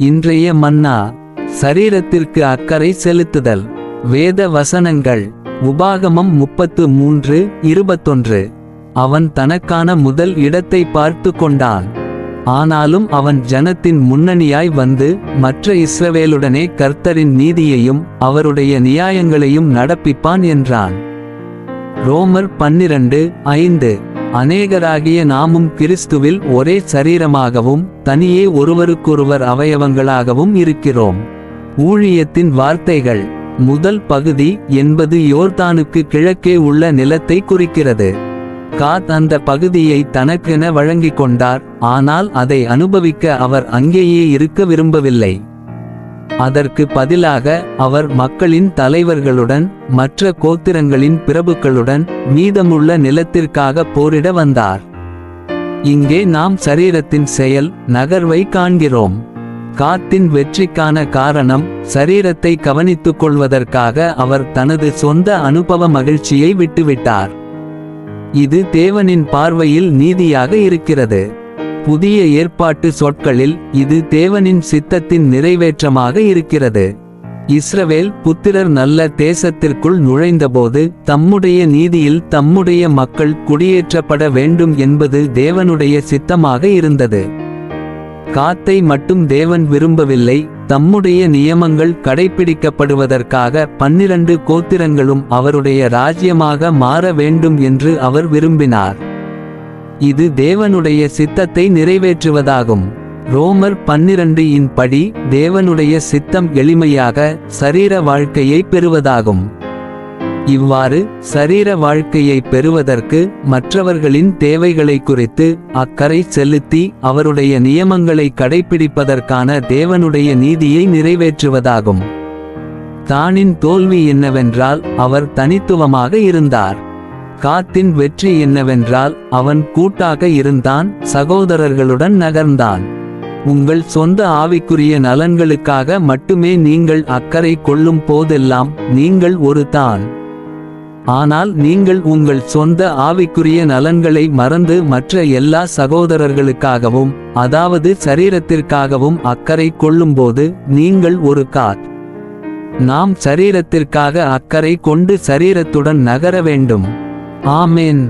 இன்றைய மன்னா சரீரத்திற்கு அக்கறை செலுத்துதல். வேத வசனங்கள் உபாகமம் முப்பத்து மூன்று இருபத்தொன்று. அவன் தனக்கான முதல் இடத்தை பார்த்து கொண்டான். ஆனாலும் அவன் ஜனத்தின் முன்னணியாய் வந்து மற்ற இஸ்ரவேலுடனே கர்த்தரின் நீதியையும் அவருடைய நியாயங்களையும் நடப்பிப்பான் என்றான். ரோமர் பன்னிரண்டு ஐந்து. அநேகராகிய நாமும் கிறிஸ்துவில் ஒரே சரீரமாகவும் தனியே ஒருவருக்கொருவர் அவயவங்களாகவும் இருக்கிறோம். ஊழியத்தின் வார்த்தைகள் முதல் பகுதி என்பது யோர்தானுக்கு கிழக்கே உள்ள நிலத்தை குறிக்கிறது. காத் அந்த பகுதியை தனக்கென வழங்கிக் கொண்டார் ஆனால் அதை அனுபவிக்க அவர் அங்கேயே இருக்க விரும்பவில்லை. அதற்கு பதிலாக அவர் மக்களின் தலைவர்களுடன் மற்ற கோத்திரங்களின் பிரபுக்களுடன் மீதமுள்ள நிலத்திற்காக போரிட வந்தார். இங்கே நாம் சரீரத்தின் செயல் நகர்வை காண்கிறோம். காத்தின் வெற்றிக்கான காரணம் சரீரத்தை கவனித்துக் கொள்வதற்காக அவர் தனது சொந்த அனுபவ மகிழ்ச்சியை விட்டுவிட்டார். இது தேவனின் பார்வையில் நீதியாக இருக்கிறது. புதிய ஏற்பாட்டு சொற்களில் இது தேவனின் சித்தத்தின் நிறைவேற்றமாக இருக்கிறது. இஸ்ரவேல் புத்திரர் நல்ல தேசத்திற்குள் நுழைந்தபோது தம்முடைய நீதியில் தம்முடைய மக்கள் குடியேற்றப்பட வேண்டும் என்பது தேவனுடைய சித்தமாக இருந்தது. காத்தை மட்டும் தேவன் விரும்பவில்லை தம்முடைய நியமங்கள் கடைப்பிடிக்கப்படுவதற்காக பன்னிரண்டு கோத்திரங்களும் அவருடைய ராஜ்யமாக மாற வேண்டும் என்று அவர் விரும்பினார். இது தேவனுடைய சித்தத்தை நிறைவேற்றுவதாகும். ரோமர் பன்னிரண்டு இன் படி தேவனுடைய சித்தம் எளிமையாக சரீர வாழ்க்கையை பெறுவதாகும். இவ்வாறு சரீர வாழ்க்கையை பெறுவதற்கு மற்றவர்களின் தேவைகளை குறித்து அக்கறை செலுத்தி அவருடைய நியமங்களை கடைப்பிடிப்பதற்கான தேவனுடைய நீதியை நிறைவேற்றுவதாகும். தானின் தோல்வி என்னவென்றால் அவர் தனித்துவமாக இருந்தார். காத்தின் வெற்றி என்னவென்றால் அவன் கூட்டாக இருந்தான் சகோதரர்களுடன் நகர்ந்தான். உங்கள் சொந்த ஆவிக்குரிய நலன்களுக்காக மட்டுமே நீங்கள் அக்கறை கொள்ளும் போதெல்லாம் நீங்கள் ஒரு தான். ஆனால் நீங்கள் உங்கள் சொந்த ஆவிக்குரிய நலன்களை மறந்து மற்ற எல்லா சகோதரர்களுக்காகவும் அதாவது சரீரத்திற்காகவும் அக்கறை கொள்ளும்போது நீங்கள் ஒரு காத். நாம் சரீரத்திற்காக அக்கறை கொண்டு சரீரத்துடன் நகர வேண்டும். ஆமென்